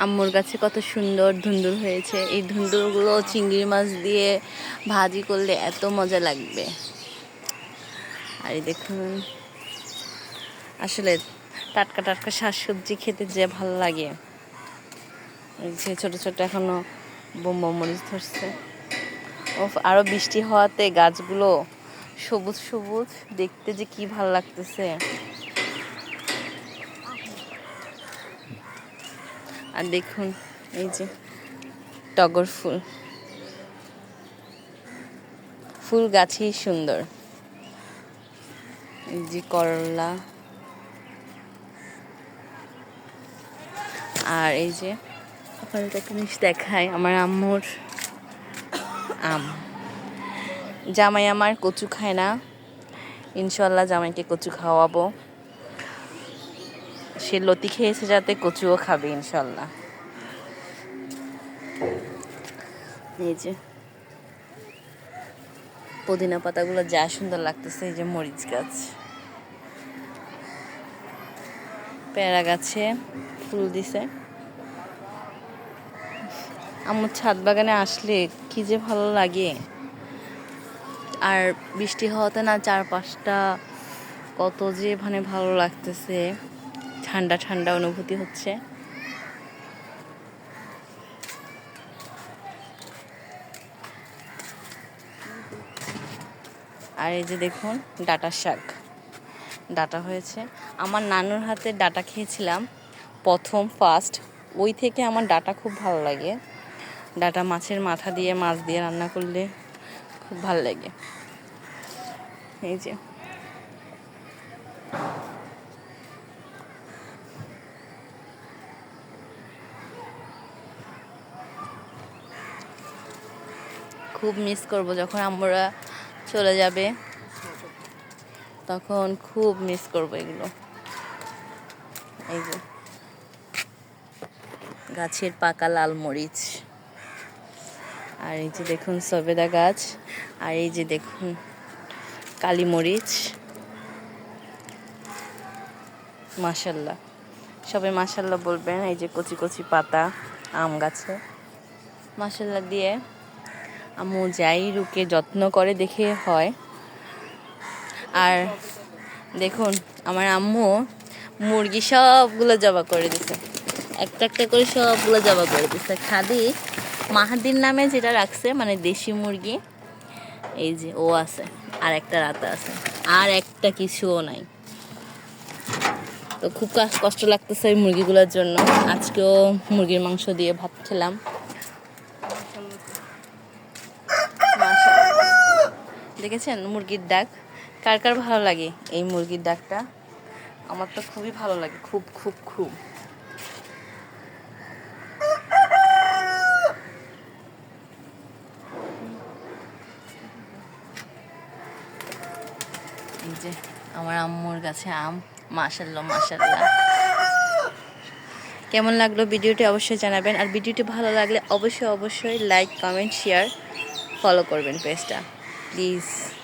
আম্মুর কাছে কত সুন্দর ধুন্দুর হয়েছে। এই ধুন্দুরগুলো চিংড়ি মাছ দিয়ে ভাজি করলে এত মজা লাগবে। আর দেখুন, আসলে টাটকা টাটকা শাকসবজি খেতে যে ভালো লাগে। যে ছোট ছোট এখনও বোম্বা মরিচ ধরছে। ও আরও বৃষ্টি হওয়াতে গাছগুলো সবুজ সবুজ, দেখতে যে কি ভালো লাগতেছে। আর দেখুন, এই যে টগর ফুল। ফুল গাছেই সুন্দর। এই যে করলা। আর এই যে আপনাদের জিনিস দেখায় আমার আম্মুর আম। জামাই আমার কচু খায় না। ইনশাল্লাহ জামাইকে কচু খাওয়াবো। সে লতি খেয়েছে যাতে কচুও খাবে, ইনশাল্লাহ। এই যে, পুদিনা পাতাগুলো যা সুন্দর লাগতেছে, এই যে মরিচ গাছ। পেয়ারা গাছে ফুল দিছে। আমার ছাদ বাগানে আসলে কি যে ভালো লাগে। আর বৃষ্টি হওয়াতে না চারপাশটা কত যে মানে ভালো লাগতেছে। ঠান্ডা ঠান্ডা অনুভূতি হচ্ছে। আর এই যে দেখুন, ডাটা শাক। ডাটা হয়েছে। আমার নানুর হাতে ডাটা খেয়েছিলাম প্রথম ফার্স্ট ওই থেকে আমার ডাটা খুব ভালো লাগে। ডাটা মাছের মাথা দিয়ে, মাছ দিয়ে রান্না করলে খুব ভালো লাগে। এই যে। খুব মিস করব যখন আমরা চলে যাবে। তখন খুব মিস করব এগুলো। এই যে। গাছের পাকা লাল মরিচ। আর এই যে দেখুন সবেদা গাছ। আর এই যে দেখুন কালী মরিচ। মাশাল্লাহ। সবাই মাশাল্লাহ বলবেন, এই যে কচি কচি পাতা, আম গাছে। মাশাল্লাহ দিয়ে। আম্মু যাই রুকে যত্ন করে দেখে হয়। আর দেখুন, আমার আম্মু মুরগি সবগুলো জবা করে দিছে। একটা একটা করে সবগুলো জবা করে দিছে। খাদি মাহাদির নামে যেটা রাখছে মানে দেশি মুরগি, এই যে ও আছে, আর একটা রাতা আছে, আর একটা কিছুও নাই। তো খুব কষ্ট লাগতেছে ওই মুরগিগুলোর জন্য। আজকেও মুরগির মাংস দিয়ে ভাত খেলাম। দেখেছেন মুরগির ডাক কার কার ভালো লাগে এই মুরগির ডাকটা আমার তো খুবই ভালো লাগে, খুব খুব খুব। যে আমার আম্মুর কাছে আম মাশাল্লাহ মাশাল্লাহ কেমন লাগল ভিডিওটি অবশ্যই জানাবেন, আর ভিডিওটি ভালো লাগলে অবশ্যই অবশ্যই লাইক কমেন্ট শেয়ার ফলো করবেন পেজটা। please.